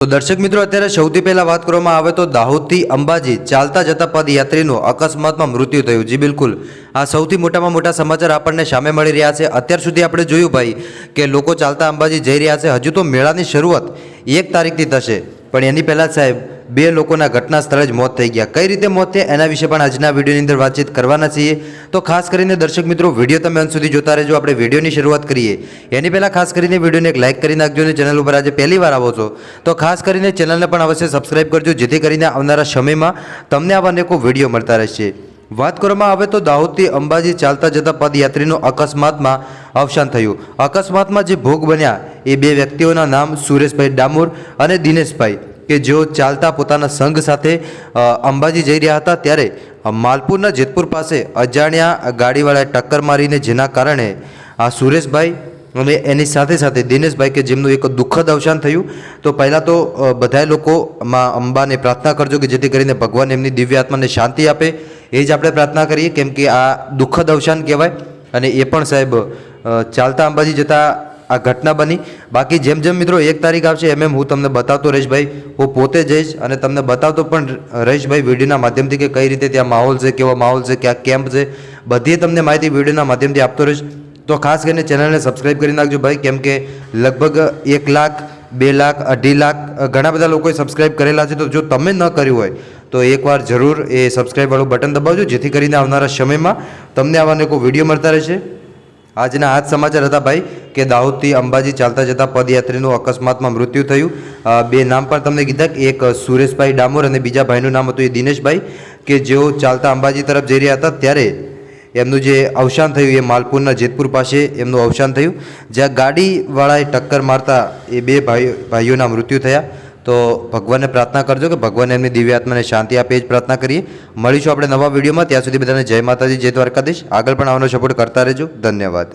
તો દર્શક મિત્રો, અત્યારે સૌથી પહેલા વાત કરવામાં આવે તો દાહોદથી અંબાજી ચાલતા જતા પદયાત્રીનું અકસ્માતમાં મૃત્યુ થયું. જી બિલકુલ. આ સૌથી મોટામાં મોટા સમાચાર આપણને સામે મળી રહ્યા છે. અત્યાર સુધી આપણે જોયું ભાઈ કે લોકો ચાલતા અંબાજી જઈ રહ્યા છે. હજુ તો મેળાની શરૂઆત એક તારીખથી થશે. પણ એની પહેલાં સાહેબ બે લોકોના ઘટના સ્થળે જ મોત થઈ ગયા. કઈ રીતે મોત થયા? એના વિશે પણ આજના વિડીયોની અંદર વાતચીત કરવાના છીએ. તો ખાસ કરીને દર્શક મિત્રો, વીડિયો તમે અંત સુધી જોતા રહેજો. આપણે વિડીયોની શરૂઆત કરીએ. એની પહેલાં ખાસ કરીને વિડીયોને એક લાઇક કરી નાખજો અને ચેનલ ઉપર આજે પહેલી વાર આવો છો, તો ખાસ કરીને ચેનલને પણ અવશ્ય સબસ્ક્રાઇબ કરજો, જેથી કરીને આવનારા સમયમાં તમને આવા અનેકો વીડિયો મળતા રહેશે. વાત કરવામાં આવે તો દાહોદથી અંબાજી ચાલતા જતા પદયાત્રીનું અકસ્માતમાં અવસાન થયું. અકસ્માતમાં જે ભોગ બન્યા એ બે વ્યક્તિઓના નામ સુરેશભાઈ ડામોર અને દિનેશભાઈ. કે જેઓ ચાલતા પોતાના સંઘ સાથે અંબાજી જઈ રહ્યા હતા ત્યારે માલપુરના જેતપુર પાસે અજાણ્યા ગાડીવાળાએ ટક્કર મારીને જેના કારણે, આ સુરેશભાઈ અને એની સાથે સાથે દિનેશભાઈ કે જેમનું એક દુઃખદ અવસાન થયું, તો પહેલાં તો બધા લોકો માં અંબાને પ્રાર્થના કરજો કે જેથી કરીને ભગવાન એમની દિવ્ય આત્માને શાંતિ આપે. એ જ આપણે પ્રાર્થના કરીએ, કેમ કે આ દુઃખદ અવસાન કહેવાય. અને એ પણ સાહેબ ચાલતા અંબાજી જતા આ ઘટના બની. બાકી જેમ જેમ મિત્રો એક તારીખ આવશે એમ એમ હું તમને બતાવતો રહીશ ભાઈ. હું પોતે જઈશ અને તમને બતાવતો પણ રહીશ ભાઈ વિડીયોના માધ્યમથી કે કઈ રીતે ત્યાં માહોલ છે, કેવો માહોલ છે, ક્યાં કેમ્પ છે. બધી તમને માહિતી વિડીયોના માધ્યમથી આપતો રહીશ. તો ખાસ કરીને ચેનલને સબસ્ક્રાઈબ કરી નાખજો ભાઈ, કેમ કે લગભગ એક લાખ, બે લાખ, અઢી લાખ ઘણા બધા લોકોએ સબસ્ક્રાઈબ કરેલા છે. તો જો તમે ન કર્યું હોય, તો એકવાર જરૂર એ સબસ્ક્રાઈબ વાળું બટન દબાવજો, જેથી કરીને આવનારા સમયમાં તમને આવાને કોઈ વીડિયો મળતા રહેશે. આજના આ સમાચાર હતા ભાઈ. કે દાહોદથી અંબાજી ચાલતા જતા પદયાત્રીનું અકસ્માતમાં મૃત્યુ થયું. બે નામ પણ તમને કીધા. એક સુરેશભાઈ ડામોર અને બીજા ભાઈનું નામ હતું એ દિનેશભાઈ, કે જેઓ ચાલતા અંબાજી તરફ જઈ રહ્યા હતા ત્યારે એમનું જે અવસાન થયું એ માલપુરના જેતપુર પાસે એમનું અવસાન થયું. જ્યાં ગાડીવાળાએ ટક્કર મારતા એ બે ભાઈઓ ભાઈઓના મૃત્યુ થયા. તો ભગવાનને પ્રાર્થના કરજો કે ભગવાન એમની દિવ્ય આત્માને શાંતિ આપે એ જ પ્રાર્થના કરીએ. મળીશું આપણે નવા વિડીયોમાં. ત્યાં સુધી બધાને જય માતાજી, જય દ્વારકાધીશ. આગળ પણ આવવાનો સપોર્ટ કરતા રહેજો. ધન્યવાદ.